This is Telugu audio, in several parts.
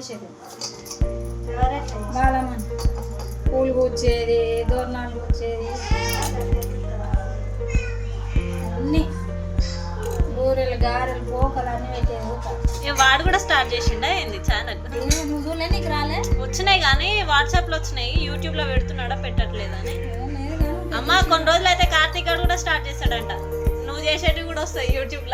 చేసేది పూలు కూర్చేది దోరణాలు కూర్చేది అన్నీ. బూరెలు గారెలు పోకలు అన్నీ పెట్టేది వాడు కూడా స్టార్ట్ చేసిండా ఏంది ఛానల్? నీకు రాలే వచ్చినాయి కానీ వాట్సాప్లో వచ్చినాయి యూట్యూబ్లో పెడుతున్నాడా పెట్టట్లేదని అమ్మ కొన్ని రోజులు అయితే కార్తీక్ గారు కూడా స్టార్ట్ చేస్తాడంట నువ్వు చేసేటివి కూడా వస్తాయి యూట్యూబ్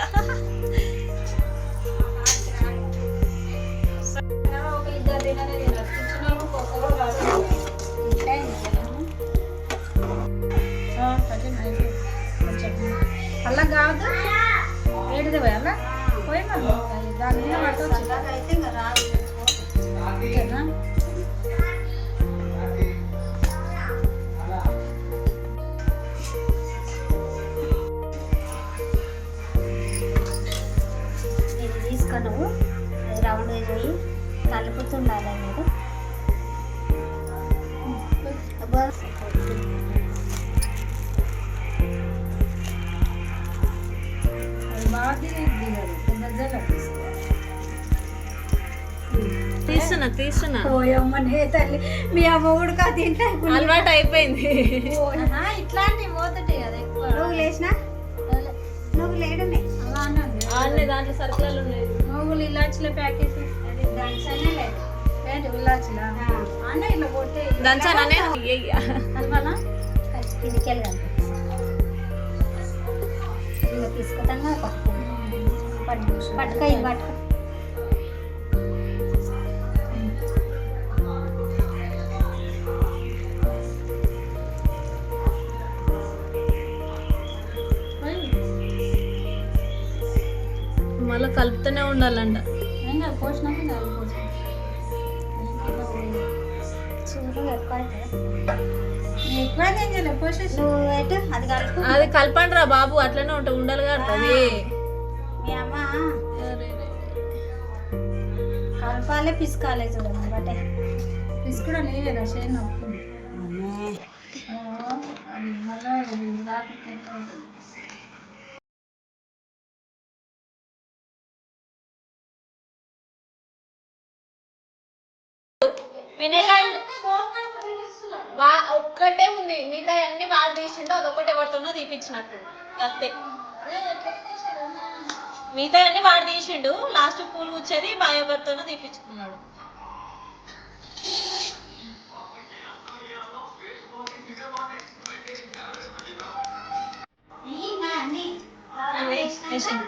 అలా కాదు ఏడిది పోయి అలా పోయి దాని మీద పట్టవచ్చు అయితే జల్ల తీసుకోవాలి తీస్తున్నా తీస్తున్నా. ఓయమ్మనే తల్లి మీ అమ్మ ఉడక తింటా అలవాటు అయిపోయింది. ఆహా, ఇట్లాంటివి పోతుంటాయి కదా ఎక్కువ. నువ్వు లేచినా? నువ్వు లేడమే దాంట్లో సర్కులలో ఉన్నాయి నువ్వులు ఇలాచీల ప్యాకెట్ అది దంచనే లేదు ఏంటి ఇలాచీలా అన్న ఇట్లా కొట్టే దంచాననే తీసుకుంటాను ఇది మళ్ళీ కలుపుతూనే ఉండాలంట. పోసినాక ఎటు? అది కలుపు అది కలపండి రా బాబు అట్లనే ఉంటా ఉండాలి కడుతుంది కలపాలే పిసుకాలే చూడమ్మా బట్టే. షేర్ నొప్పుకుంది మళ్ళీ వా ఒక్కటే ఉంది. మిగతా అన్ని వాళ్ళు తీసిండు అదొకటే పడుతున్నా తీపించినట్టు అంతే. మిగతా అన్ని వాడు తీసిండు లాస్ట్ పూలు కూర్చేది బాయోగర్తోనూ తీపించుకున్నాడు వేసిండు.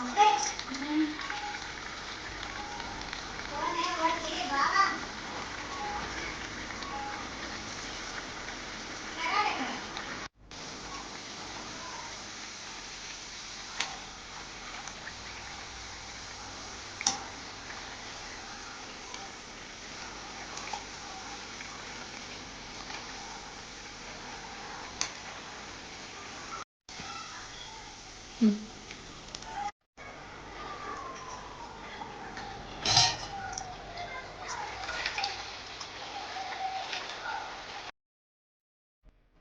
Mm-hmm.